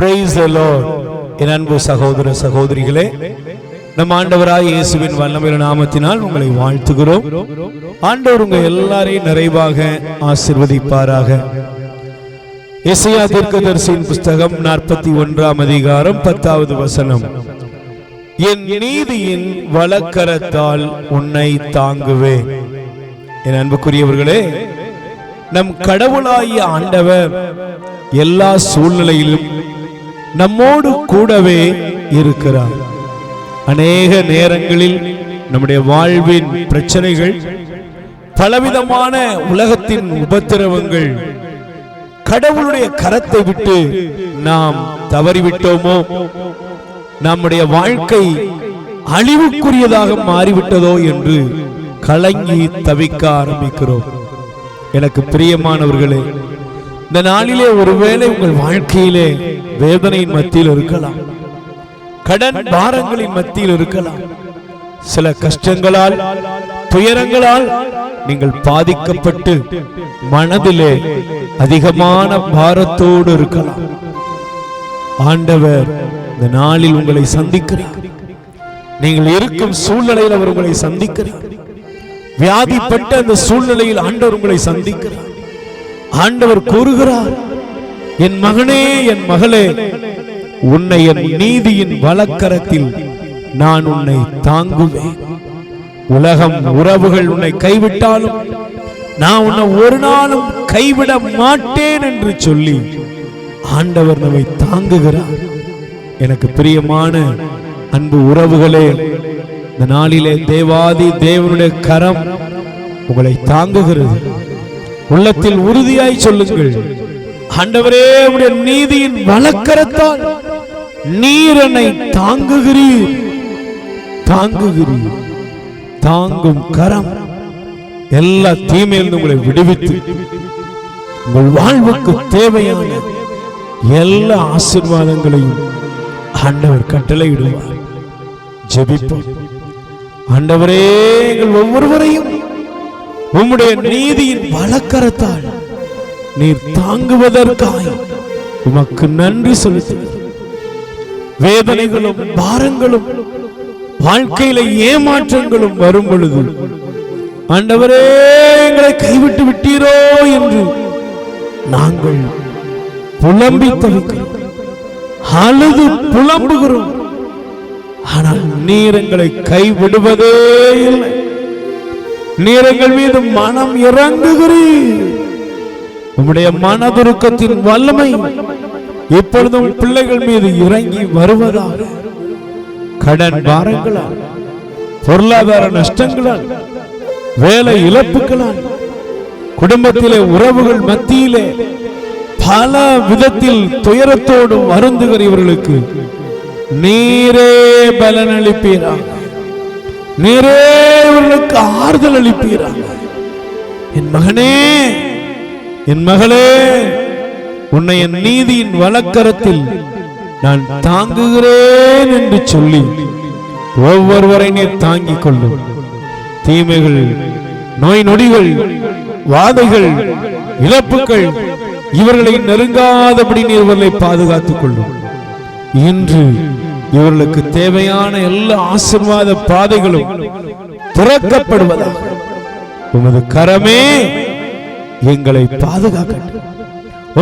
Price என் அன்பு சகோதர சகோதரிகளே நம் ஆண்டவராய் இயேசுவின் வல்லமையில நாமத்தினால் உங்களை வாழ்த்துகிறோம். ஆண்டவர் உங்க எல்லாரையும் நிறைவாக ஆசிர்வதிப்பாராக. இசையா தீர்க்கதரிசியின் புஸ்தகம் நாற்பத்தி ஒன்றாம் அதிகாரம் பத்தாவது வசனம். என் நீதியின் வழக்கரத்தால் உன்னை தாங்குவேன். என் அன்புக்குரியவர்களே நம் கடவுளாகிய ஆண்டவர் எல்லா சூழ்நிலையிலும் நம்மோடு கூடவே இருக்கிறார். அநேக நேரங்களில் நம்முடைய வாழ்வின் பிரச்சனைகள் பலவிதமான உலகத்தின் உபத்திரவங்கள் கடவுளுடைய கரத்தை விட்டு நாம் தவறிவிட்டோமோ? நம்முடைய வாழ்க்கை அழிவுக்குரியதாக மாறிவிட்டதோ என்று கலங்கி தவிக்க ஆரம்பிக்கிறோம். எனக்கு பிரியமானவர்களே இந்த நாளிலே ஒருவேளை உங்கள் வாழ்க்கையிலே வேதனையின் மத்தியில் இருக்கலாம். கடன் பாரங்களின் மத்தியில் இருக்கலாம். சில கஷ்டங்களால் துயரங்களால் நீங்கள் பாதிக்கப்பட்டு மனதிலே அதிகமான பாரத்தோடு இருக்கலாம். ஆண்டவர் இந்த நாளில் உங்களை சந்திக்கிறார். நீங்கள் இருக்கும் சூழ்நிலையில் அவர் உங்களை சந்திக்கிறார். வியாதிப்பட்ட அந்த சூழ்நிலையில் ஆண்டவர் உங்களை சந்திக்கிறார். ஆண்டவர் கூறுகிறார் என் மகனே என் மகளே உன்னை என் நீதியின் வழக்கரத்தில் நான் உன்னை தாங்குவேன். உலகம் உறவுகள் உன்னை கைவிட்டாலும் நான் உன்னை ஒரு நாளும் கைவிட மாட்டேன் என்று சொல்லி ஆண்டவர் நம்மை தாங்குகிறார். எனக்கு பிரியமான அன்பு உறவுகளே இந்த நாளிலே தேவாதி தேவனுடைய கரம் உங்களை தாங்குகிறது. உள்ளத்தில் உறுதியாய் சொல்லுங்கள். ஆண்டவரே உடைய நீதியின் வழக்கரத்தால் நீர் என்னை தாங்குகிறீர். தாங்குகிறீர். தாங்கும் கரம் எல்லா தீமையிலிருந்து உங்களை விடுவித்து உங்கள் வாழ்வுக்கு தேவையான எல்லா ஆசீர்வாதங்களையும் ஆண்டவர் கட்டளையிடுவார். ஜெபிப்போம். ஆண்டவரே எங்கள் ஒவ்வொருவரையும் உம்முடைய நீதியின் வழக்கரத்தால் நீர் தாங்குவதற்காய் உமக்கு நன்றி செலுத்துகிறோம். வேதனைகளும் பாரங்களும் வாழ்க்கையில ஏமாற்றங்களும் வரும் பொழுது ஆண்டவரே எங்களை கைவிட்டு விட்டீரோ என்று நாங்கள் புலம்பி தவிக்கிறோம். அழுது புலம்புகிறோம். ஆனால் நீர் எங்களை கைவிடுவதே இல்லை. நீர் எங்கள் மீது மனம் இறங்குகிறீர். உம்முடைய மனதுருக்கத்தின் வல்லமை இப்பொழுதும் பிள்ளைகள் மீது இறங்கி வருவதாக கடன் பாரங்களால் பொருளாதார நஷ்டங்களால் வேலை இழப்புகளால் குடும்பத்திலே உறவுகள் மத்தியிலே பல விதத்தில் துயரத்தோடும் வருந்துகிற இவர்களுக்கு நீரே பலன் நேரே இவர்களுக்கு ஆறுதல் அளிப்பீராக. என் மகனே என் மகளே உன்னை என் நீதியின் வழக்கரத்தில் நான் தாங்குகிறேன் என்று சொல்லி ஒவ்வொருவரை நீர் தாங்கிக் கொள்ளும் தீமைகள் நோய் நொடிகள் வாதைகள் இழப்புகள் இவர்களை நெருங்காதபடி நீர் இவர்களை பாதுகாத்துக் கொள்ளும் இன்று இவர்களுக்கு தேவையான எல்லா ஆசிர்வாத பாதைகளும் திறக்கப்படுவதாக. உமது கரமே எங்களை பாதுகாக்கட்டும்.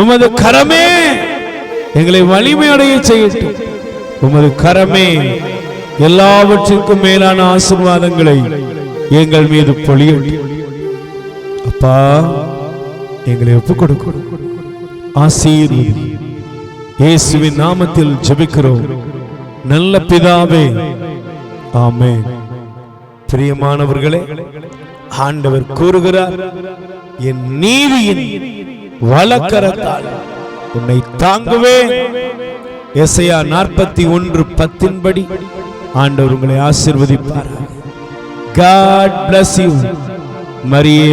உமது கரமே எங்களை வலிமையடைய செய்யட்டும். உமது கரமே எல்லாவற்றிற்கும் மேலான ஆசிர்வாதங்களை எங்கள் மீது பொழிய அப்பா எங்களை ஒப்புக் கொடுக்கணும் ஆசீர் இயேசுவின் நாமத்தில் ஜபிக்கிறோம். நல்ல பிதாவே. ஆமே பிரியமானவர்களே ஆண்டவர் கூறுகிறார் என் நீதியின் வழக்கரத்தால் உன்னை தாங்குவேன். எசையா நாற்பத்தி ஒன்று பத்தின்படி ஆண்டவர் உங்களை ஆசிர்வதிப்பார் காட் பிளஸ் யூ மரியே